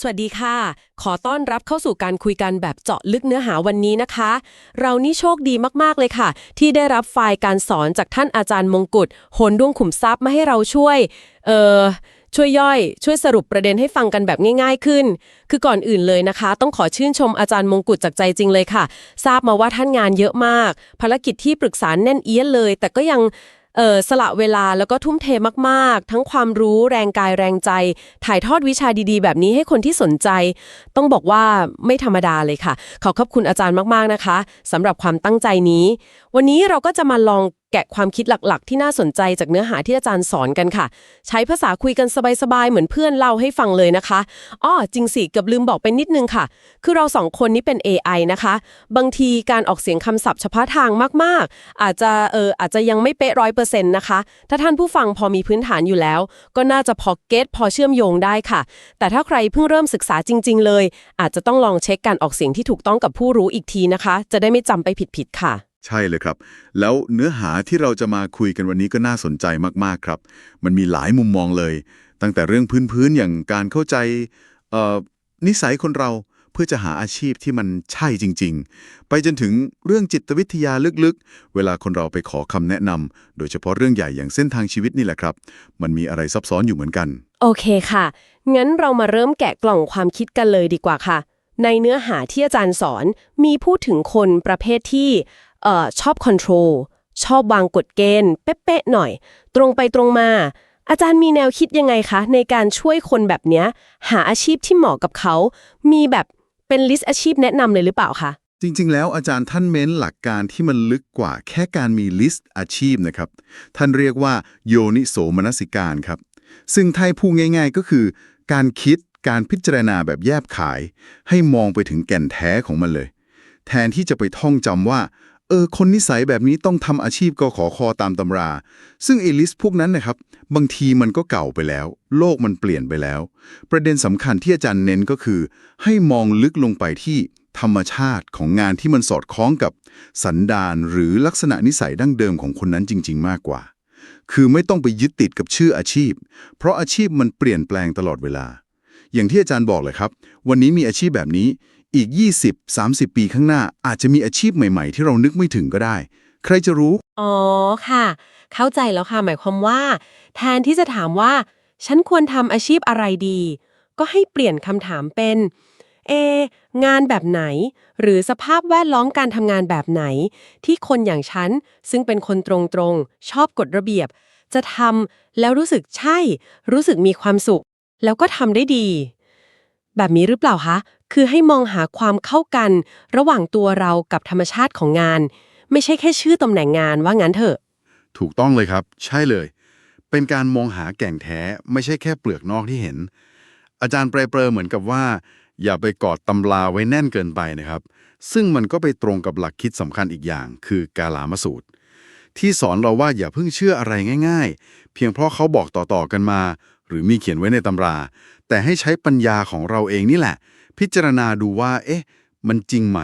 สวัสดีค่ะ ขอต้อนรับเข้าสู่การคุยกันแบบเจาะลึกเนื้อหาวันนี้นะคะ เรานี่โชคดีมากๆเลยค่ะ ที่ได้รับไฟล์การสอนจากท่านอาจารย์มงกุฎโหนดวงขุมทรัพย์มาให้เราช่วย เอ่อ ช่วยย่อย ช่วยสรุปประเด็นให้ฟังกันแบบง่าย ๆ ขึ้น คือก่อนอื่นเลยนะคะ ต้องขอชื่นชมอาจารย์มงกุฎจากใจจริงเลยค่ะ ทราบมาว่าท่านงานเยอะมาก ภารกิจที่ปรึกษาแน่นเอียดเลย แต่ก็ยัง เอ่อสละเวลาแล้วก็ทุ่มเทมากๆ ทั้งความรู้แรงกายแรงใจ ถ่ายทอดวิชาดีๆ แบบนี้ให้คนที่สนใจ ต้องบอกว่าไม่ธรรมดาเลยค่ะ ขอขอบคุณอาจารย์มากๆนะคะสำหรับความตั้งใจนี้ วันนี้เราก็จะมาลองแกะความคิดหลักๆ ที่น่าสนใจจากเนื้อหาที่อาจารย์สอนกันค่ะ ใช้ภาษาคุยกันสบายๆ เหมือนเพื่อนเล่าให้ฟังเลยนะคะอ้อจริงสิเกือบลืมบอกไปนิดนึงค่ะ คือเราสองคนนี้เป็น AI นะคะ บางทีการออกเสียงคำศัพท์เฉพาะทางมากๆ อาจจะเอออาจจะยังไม่เป๊ะร้อยเปอร์เซ็นต์นะคะ ถ้าท่านผู้ฟังพอมีพื้นฐานอยู่แล้ว ก็น่าจะพอเก็ตพอเชื่อมโยงได้ค่ะ แต่ถ้าใครเพิ่งเริ่มศึกษาจริง ๆ เลย อาจจะต้องลองเช็คการออกเสียงที่ถูกต้องกับผู้รู้อีกทีนะคะ จะได้ไม่จำไปผิดๆค่ะ ใช่เลยครับ แล้วเนื้อหาที่เราจะมาคุยกันวันนี้ก็น่าสนใจมากๆครับ มันมีหลายมุมมองเลย ตั้งแต่เรื่องพื้นๆอย่างการเข้าใจนิสัยคนเราเพื่อจะหาอาชีพที่มันใช่จริง ๆ ไปจนถึงเรื่องจิตวิทยาลึกๆ เวลาคนเราไปขอคำแนะนำโดยเฉพาะเรื่องใหญ่อย่างเส้นทางชีวิตนี่แหละครับ มันมีอะไรซับซ้อนอยู่เหมือนกัน โอเคค่ะ งั้นเรามาเริ่มแกะกล่องความคิดกันเลยดีกว่าค่ะ ในเนื้อหาที่อาจารย์สอนมีพูดถึงคนประเภทที่ อ่อชอบคอนโทรลชอบวางกฎเกณฑ์เป๊ะๆหน่อย ตรงไปตรงมา อาจารย์มีแนวคิดยังไงคะ ในการช่วยคนแบบเนี้ยหาอาชีพที่เหมาะกับเขา มีแบบเป็นลิสต์อาชีพแนะนำเลยหรือเปล่าคะจริง ๆ แล้วอาจารย์ท่านเม้นหลักการที่มันลึกกว่าแค่การมีลิสต์อาชีพนะครับ ท่านเรียกว่าโยนิโสมนสิการครับ ซึ่งไทยพูดง่าย ๆ ก็คือ การคิดการพิจารณาแบบแยบขาย ให้มองไปถึงแก่นแท้ของมันเลย แทนที่จะไปท่องจำว่า เออคนนิสัยแบบนี้ต้องทำอาชีพกขอคอตามตำรา ซึ่งเอลิสพวกนั้นนะครับ บางทีมันก็เก่าไปแล้ว โลกมันเปลี่ยนไปแล้ว ประเด็นสำคัญที่อาจารย์เน้นก็คือ ให้มองลึกลงไปที่ธรรมชาติของงานที่มันสอดคล้องกับสันดานหรือลักษณะนิสัยดั้งเดิมของคนนั้นจริง ๆ มากกว่า คือไม่ต้องไปยึดติดกับชื่ออาชีพ เพราะอาชีพมันเปลี่ยนแปลงตลอดเวลา อย่างที่อาจารย์บอกเลยครับ วันนี้มีอาชีพแบบนี้ อีก 20-30 ปีข้างหน้าอาจจะมีอาชีพใหม่ ๆ ที่เรานึกไม่ถึงก็ได้ ใครจะรู้ อ๋อค่ะ เข้าใจแล้วค่ะ หมายความว่า แทนที่จะถามว่า ฉันควรทำอาชีพอะไรดี ก็ให้เปลี่ยนคำถามเป็น เองานแบบไหน หรือสภาพแวดล้อมการทำงานแบบไหน ที่คนอย่างฉัน ซึ่งเป็นคนตรงๆ ชอบกฎระเบียบ จะทำแล้วรู้สึกใช่ รู้สึกมีความสุข แล้วก็ทำได้ดี แบบนี้หรือเปล่าคะ คือให้มองหาความเข้ากันระหว่างตัวเรากับธรรมชาติของงาน ไม่ใช่แค่ชื่อตำแหน่งงานว่างั้นเถอะ ถูกต้องเลยครับ ใช่เลย เป็นการมองหาแก่งแท้ ไม่ใช่แค่เปลือกนอกที่เห็น อาจารย์เปรยๆเหมือนกับว่า อย่าไปกอดตำราไว้แน่นเกินไปนะครับ ซึ่งมันก็ไปตรงกับหลักคิดสำคัญอีกอย่าง คือกาลามสูตร ที่สอนเราว่าอย่าเพิ่งเชื่ออะไรง่าย ๆ เพียงเพราะเขาบอกต่อๆกันมา หรือมีเขียนไว้ในตำรา แต่ให้ใช้ปัญญาของเราเองนี่แหละ พิจารณาดูว่า เอ๊ะ มันจริงไหม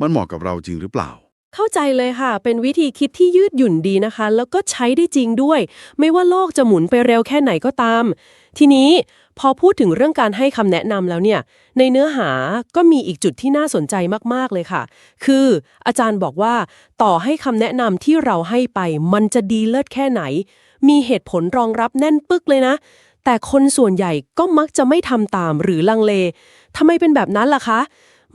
มันเหมาะกับเราจริงหรือเปล่า เข้าใจเลยค่ะ เป็นวิธีคิดที่ยืดหยุ่นดีนะคะ แล้วก็ใช้ได้จริงด้วย ไม่ว่าโลกจะหมุนไปเร็วแค่ไหนก็ตาม ทีนี้พอพูดถึงเรื่องการให้คำแนะนำแล้วเนี่ย ในเนื้อหาก็มีอีกจุดที่น่าสนใจมาก ๆ เลยค่ะ คืออาจารย์บอกว่า ต่อให้คำแนะนำที่เราให้ไป มันจะดีเลิศแค่ไหน มีเหตุผลรองรับแน่นปึกเลยนะ แต่คนส่วนใหญ่ก็มักจะไม่ทำตามหรือลังเล ทำไมเป็นแบบนั้นล่ะคะ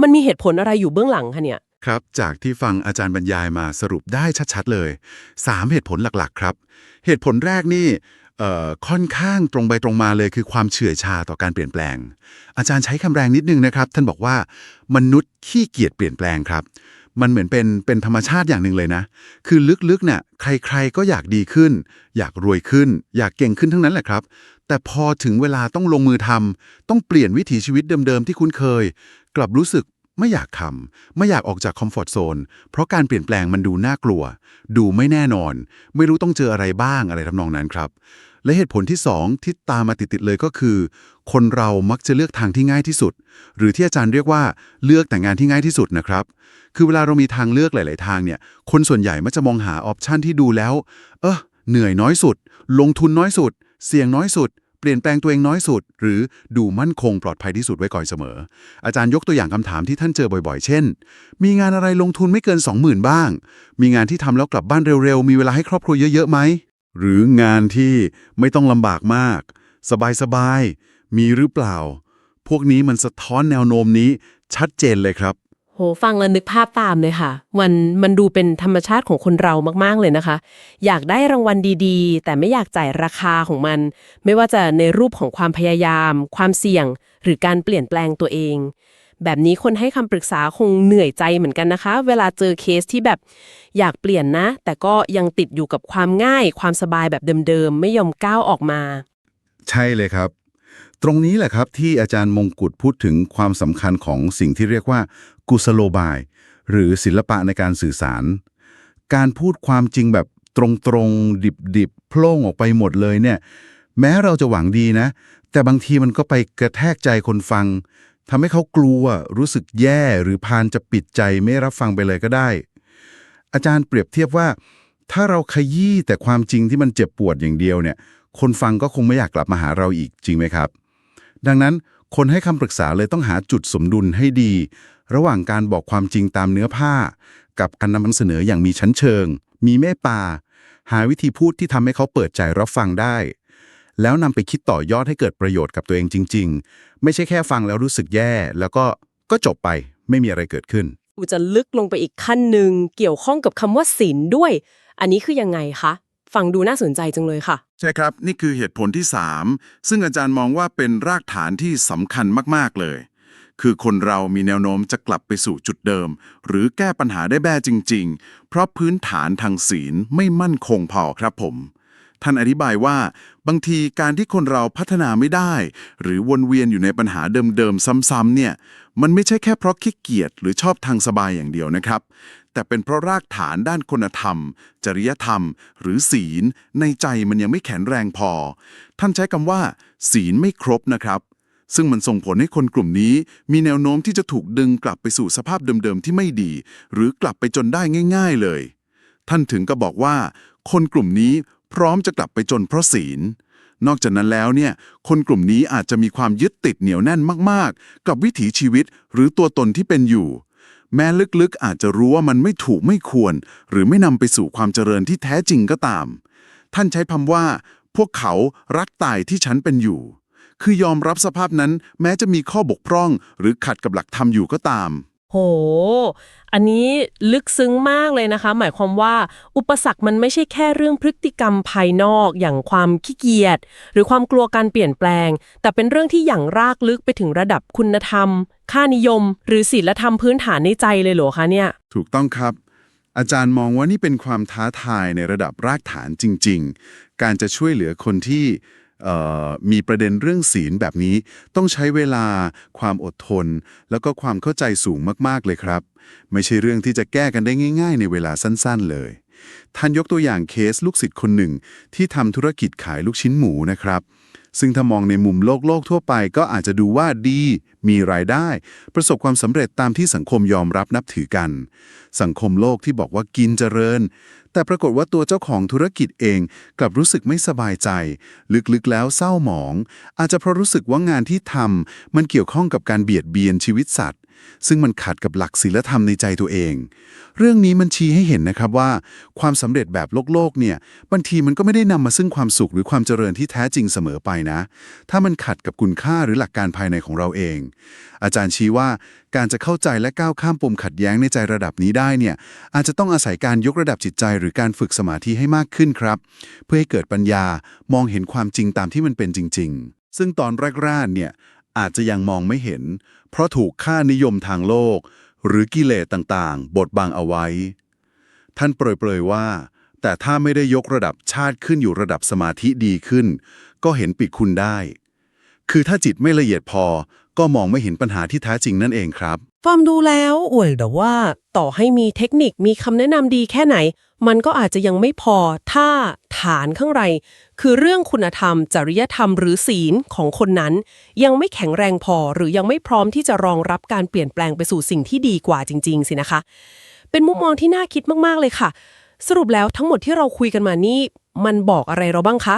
มันมีเหตุผลอะไรอยู่เบื้องหลังคะเนี่ย ครับ จากที่ฟังอาจารย์บรรยายมาสรุปได้ชัดๆเลย 3 เหตุผลหลักๆ ครับ เหตุผลแรกนี่เอ่อค่อนข้างตรงไปตรงมาเลยคือความเฉื่อยชาต่อการเปลี่ยนแปลง อาจารย์ใช้คำแรงนิดนึงนะครับ ท่านบอกว่ามนุษย์ขี้เกียจเปลี่ยนแปลงครับ มันเหมือนเป็นเป็นธรรมชาติอย่างหนึ่งเลยนะ คือลึกๆเนี่ยใครๆก็อยากดีขึ้น อยากรวยขึ้น อยากเก่งขึ้นทั้งนั้นแหละครับ แต่พอถึงเวลาต้องลงมือทำต้องเปลี่ยนวิถีชีวิตเดิมๆที่คุ้นเคย กลับรู้สึก ไม่อยากทำไม่อยากออกจากคอมฟอร์ทโซนเพราะการเปลี่ยนแปลงมันดูน่ากลัว ดูไม่แน่นอน ไม่รู้ต้องเจออะไรบ้างอะไรทำนองนั้นครับ และเหตุผลที่สองที่ตามมาติดๆเลยก็คือ คนเรามักจะเลือกทางที่ง่ายที่สุด หรือที่อาจารย์เรียกว่าเลือกแต่งานที่ง่ายที่สุดนะครับ คือเวลาเรามีทางเลือกหลาย ๆ ทางเนี่ย คนส่วนใหญ่มักจะมองหาออปชันที่ดูแล้ว เออเหนื่อยน้อยสุด ลงทุนน้อยสุด เสี่ยงน้อยสุด เปลี่ยนแปลงตัวเองน้อยสุด หรือดูมั่นคงปลอดภัยที่สุดไว้ก่อนเสมอ อาจารย์ยกตัวอย่างคำถามที่ท่านเจอบ่อยๆ เช่น มีงานอะไรลงทุนไม่เกิน 20,000 บ้าง มีงานที่ทำแล้วกลับบ้านเร็วๆ มีเวลาให้ครอบครัวเยอะๆไหม หรืองานที่ไม่ต้องลำบากมาก สบายๆ มีหรือเปล่า พวกนี้มันสะท้อนแนวโน้มนี้ชัดเจนเลยครับ โหฟังแล้วนึกภาพตามเลยค่ะ มันมันดูเป็นธรรมชาติของคนเรามากๆเลยนะคะ อยากได้รางวัลดีๆ แต่ไม่อยากจ่ายราคาของมัน ไม่ว่าจะในรูปของความพยายาม ความเสี่ยง หรือการเปลี่ยนแปลงตัวเอง แบบนี้คนให้คำปรึกษาคงเหนื่อยใจเหมือนกันนะคะ เวลาเจอเคสที่แบบอยากเปลี่ยนนะ แต่ก็ยังติดอยู่กับความง่าย ความสบายแบบเดิมๆไม่ยอมก้าวออกมา ใช่เลยครับ ตรงนี้แหละครับที่อาจารย์มงกุฎพูดถึงความสำคัญของสิ่งที่เรียกว่า กุสโลบาย หรือศิลปะในการสื่อสาร การพูดความจริงแบบตรงๆ ดิบๆโพล่งออกไปหมดเลยเนี่ย แม้เราจะหวังดีนะ แต่บางทีมันก็ไปกระแทกใจคนฟังทำให้เขากลัวรู้สึกแย่หรือพานจะปิดใจไม่รับฟังไปเลยก็ได้ อาจารย์เปรียบเทียบว่า ถ้าเราขยี้แต่ความจริงที่มันเจ็บปวดอย่างเดียวเนี่ย คนฟังก็คงไม่อยากกลับมาหาเราอีกจริงไหมครับ ดังนั้นคนให้คำปรึกษาเลยต้องหาจุดสมดุลให้ดี ระหว่างการบอกความจริงตามเนื้อผ้า กับการนำเสนออย่างมีชั้นเชิง มีเมตตา หาวิธีพูดที่ทำให้เขาเปิดใจรับฟังได้ แล้วนำไปคิดต่อยอดให้เกิดประโยชน์กับตัวเองจริง ๆ ไม่ใช่แค่ฟังแล้วรู้สึกแย่ แล้วก็ก็จบไปไม่มีอะไรเกิดขึ้นอูจะลึกลงไปอีกขั้นหนึ่งเกี่ยวข้องกับคำว่าศีลด้วย อันนี้คือยังไงคะ ฟังดูน่าสนใจจังเลยค่ะ ใช่ครับ นี่คือเหตุผลที่ 3 ซึ่งอาจารย์มองว่าเป็นรากฐานที่สำคัญมาก ๆ เลย คือคนเรามีแนวโน้มจะกลับไปสู่จุดเดิม หรือแก้ปัญหาได้แบ้จริง ๆ เพราะพื้นฐานทางศีลไม่มั่นคงพอครับผม ท่านอธิบายว่า บางทีการที่คนเราพัฒนาไม่ได้ หรือวนเวียนอยู่ในปัญหาเดิม ๆ ซ้ำๆเนี่ย มันไม่ใช่แค่เพราะขี้เกียจหรือชอบทางสบายอย่างเดียวนะครับ แต่เป็นเพราะรากฐานด้านคุณธรรม จริยธรรม หรือศีล ในใจมันยังไม่แข็งแรงพอ ท่านใช้คำว่า ศีลไม่ครบนะครับ ซึ่งมันส่งผลให้คนกลุ่มนี้ มีแนวโน้มที่จะถูกดึงกลับไปสู่สภาพเดิมๆที่ไม่ดี หรือกลับไปจนได้ง่าย ๆเลย ท่านถึงก็บอกว่า คนกลุ่มนี้พร้อมจะกลับไปจนเพราะศีลนอกจากนั้นแล้วเนี่ย คนกลุ่มนี้อาจจะมีความยึดติดเหนียวแน่นมาก ๆ กับวิถีชีวิตหรือตัวตนที่เป็นอยู่ แม้ลึกๆอาจจะรู้ว่ามันไม่ถูกไม่ควร หรือไม่นำไปสู่ความเจริญที่แท้จริงก็ตาม ท่านใช้คำว่า พวกเขารักตายที่ฉันเป็นอยู่ คือยอมรับสภาพนั้นแม้จะมีข้อบกพร่อง หรือขัดกับหลักธรรมอยู่ก็ตาม โห อันนี้ลึกซึ้งมากเลยนะคะ หมายความว่า อุปสรรคมันไม่ใช่แค่เรื่องพฤติกรรมภายนอกอย่างความขี้เกียจหรือความกลัวการเปลี่ยนแปลง แต่เป็นเรื่องที่อย่างรากลึกไปถึงระดับคุณธรรม ค่านิยม หรือศีลธรรมพื้นฐานในใจเลยเหรอคะเนี่ย ถูกต้องครับ อาจารย์มองว่านี่เป็นความท้าทายในระดับรากฐานจริง ๆ การจะช่วยเหลือคนที่ มีประเด็นเรื่องศีลแบบนี้ ต้องใช้เวลา ความอดทน แล้วก็ความเข้าใจสูงมากๆเลยครับ ไม่ใช่เรื่องที่จะแก้กันได้ง่าย ๆ ในเวลาสั้นๆเลย ท่านยกตัวอย่างเคสลูกศิษย์คนหนึ่ง ที่ทำธุรกิจขายลูกชิ้นหมูนะครับ ซึ่งถ้ามองในมุมโลกโลกทั่วไป ก็อาจจะดูว่าดี มีรายได้ ประสบความสำเร็จตามที่สังคมยอมรับนับถือกัน สังคมโลกที่บอกว่ากินเจริญ แต่ปรากฏว่าตัวเจ้าของธุรกิจเองกลับรู้สึกไม่สบายใจ ลึกๆแล้วเศร้าหมอง อาจจะเพราะรู้สึกว่างานที่ทำมันเกี่ยวข้องกับการเบียดเบียนชีวิตสัตว์ ซึ่งมันขัดกับหลักศีลธรรมในใจตัวเอง เรื่องนี้มันชี้ให้เห็นนะครับว่า ความสำเร็จแบบโลกโลกเนี่ยบางทีมันก็ไม่ได้นำมาซึ่งความสุขหรือความเจริญที่แท้จริงเสมอไปนะ ถ้ามันขัดกับคุณค่าหรือหลักการภายในของเราเอง อาจารย์ชี้ว่าการจะเข้าใจและก้าวข้ามปมขัดแย้งในใจระดับนี้ได้เนี่ยอาจจะต้องอาศัยการยกระดับจิตใจ หรือการฝึกสมาธิให้มากขึ้นครับ เพื่อให้เกิดปัญญามองเห็นความจริงตามที่มันเป็นจริง ๆ ซึ่งตอนแรกๆเนี่ย อาจจะยังมองไม่เห็น เพราะถูกค่านิยมทางโลก หรือกิเลสต่างๆ บดบังเอาไว้ ท่านเปรยๆว่า แต่ถ้าไม่ได้ยกระดับชาติขึ้นอยู่ระดับสมาธิดีขึ้น ก็เห็นปิดคุณได้ คือถ้าจิตไม่ละเอียดพอ ก็มองไม่เห็นปัญหาที่แท้จริงนั่นเองครับ ฟังดูแล้วอวยแต่ว่า ต่อให้มีเทคนิคมีคำแนะนำดีแค่ไหน มันก็อาจจะยังไม่พอถ้าฐานข้างในคือเรื่องคุณธรรม จริยธรรมหรือศีลของคนนั้น ยังไม่แข็งแรงพอหรือยังไม่พร้อมที่จะรองรับการเปลี่ยนแปลงไปสู่สิ่งที่ดีกว่าจริง ๆ สินะคะ เป็นมุมมองที่น่าคิดมากๆเลยค่ะ สรุปแล้วทั้งหมดที่เราคุยกันมานี่มันบอกอะไรเราบ้างคะ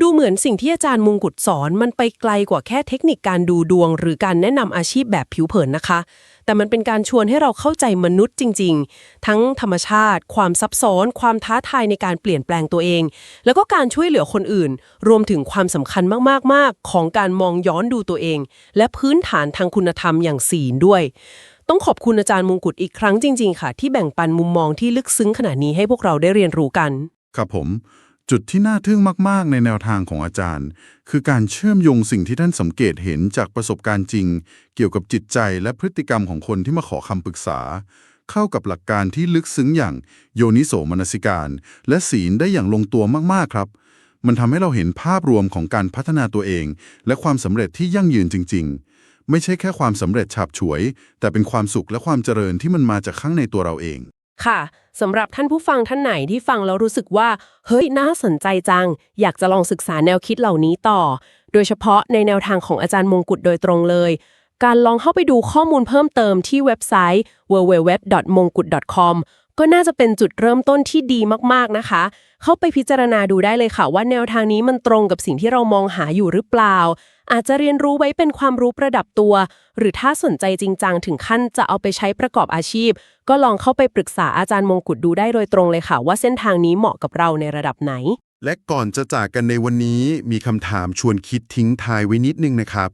ดูเหมือนสิ่งที่อาจารย์มงกุฎสอนมันไปไกลกว่าแค่เทคนิคการดูดวง หรือการแนะนำอาชีพแบบผิวเผินนะคะ แต่มันเป็นการชวนให้เราเข้าใจมนุษย์จริง ๆ ทั้งธรรมชาติ ความซับซ้อน ความท้าทายในการเปลี่ยนแปลงตัวเอง แล้วก็การช่วยเหลือคนอื่น รวมถึงความสำคัญมากๆๆของการมองย้อนดูตัวเอง และพื้นฐานทางคุณธรรมอย่างศีลด้วยต้องขอบคุณอาจารย์มงกุฎอีกครั้งจริง ๆ ค่ะ ที่แบ่งปันมุมมองที่ลึกซึ้งขนาดนี้ให้พวกเราได้เรียนรู้กัน ครับผม จุดที่น่าทึ่งมาก ๆ ในแนวทางของอาจารย์ คือการเชื่อมโยงสิ่งที่ท่านสังเกตเห็นจากประสบการณ์จริง เกี่ยวกับจิตใจและพฤติกรรมของคนที่มาขอคำปรึกษา เข้ากับหลักการที่ลึกซึ้งอย่างโยนิโสมนสิการ และศีลได้อย่างลงตัวมาก ๆ ครับ มันทำให้เราเห็นภาพรวมของการพัฒนาตัวเอง และความสำเร็จที่ยั่งยืนจริง ๆ ไม่ใช่แค่ความสำเร็จฉาบฉวย แต่เป็นความสุขและความเจริญที่มันมาจากข้างในตัวเราเอง ค่ะสำหรับท่านผู้ฟังท่านไหนที่ฟังแล้วรู้สึกว่า เฮ้ย น่าสนใจจัง อยากจะลองศึกษาแนวคิดเหล่านี้ต่อ โดยเฉพาะในแนวทางของอาจารย์มงกุฎโดยตรงเลย การลองเข้าไปดูข้อมูลเพิ่มเติมที่เว็บไซต์ www.mongkut.com ก็น่าจะเป็นจุดเริ่มต้นที่ดีมากๆนะคะ เข้าไปพิจารณาดูได้เลยค่ะ ว่าแนวทางนี้มันตรงกับสิ่งที่เรามองหาอยู่หรือเปล่า อาจจะเรียนรู้ไว้เป็นความรู้ประดับตัว หรือถ้าสนใจจริงจังถึงขั้นจะเอาไปใช้ประกอบอาชีพ ก็ลองเข้าไปปรึกษาอาจารย์มงกุฎดูได้โดยตรงเลยค่ะ ว่าเส้นทางนี้เหมาะกับเราในระดับไหน และก่อนจะจากกันในวันนี้มีคำถามชวนคิดทิ้งทายไว้นิดนึงนะครับ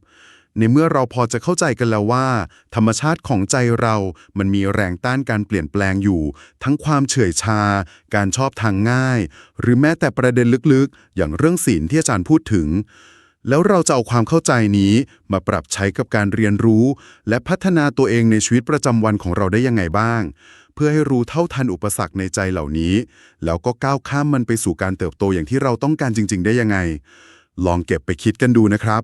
ในเมื่อเราพอจะเข้าใจกันแล้วว่า ธรรมชาติของใจเรา มันมีแรงต้านการเปลี่ยนแปลงอยู่ ทั้งความเฉื่อยชา การชอบทางง่าย หรือแม้แต่ประเด็นลึกๆ อย่างเรื่องศีลที่อาจารย์พูดถึง แล้วเราจะเอาความเข้าใจนี้มาปรับใช้กับการเรียนรู้ และพัฒนาตัวเองในชีวิตประจำวันของเราได้ยังไงบ้าง เพื่อให้รู้เท่าทันอุปสรรคในใจเหล่านี้ แล้วก็ก้าวข้ามมันไปสู่การเติบโตอย่างที่เราต้องการจริง ๆ ได้ยังไง ลองเก็บไปคิดกันดูนะครับ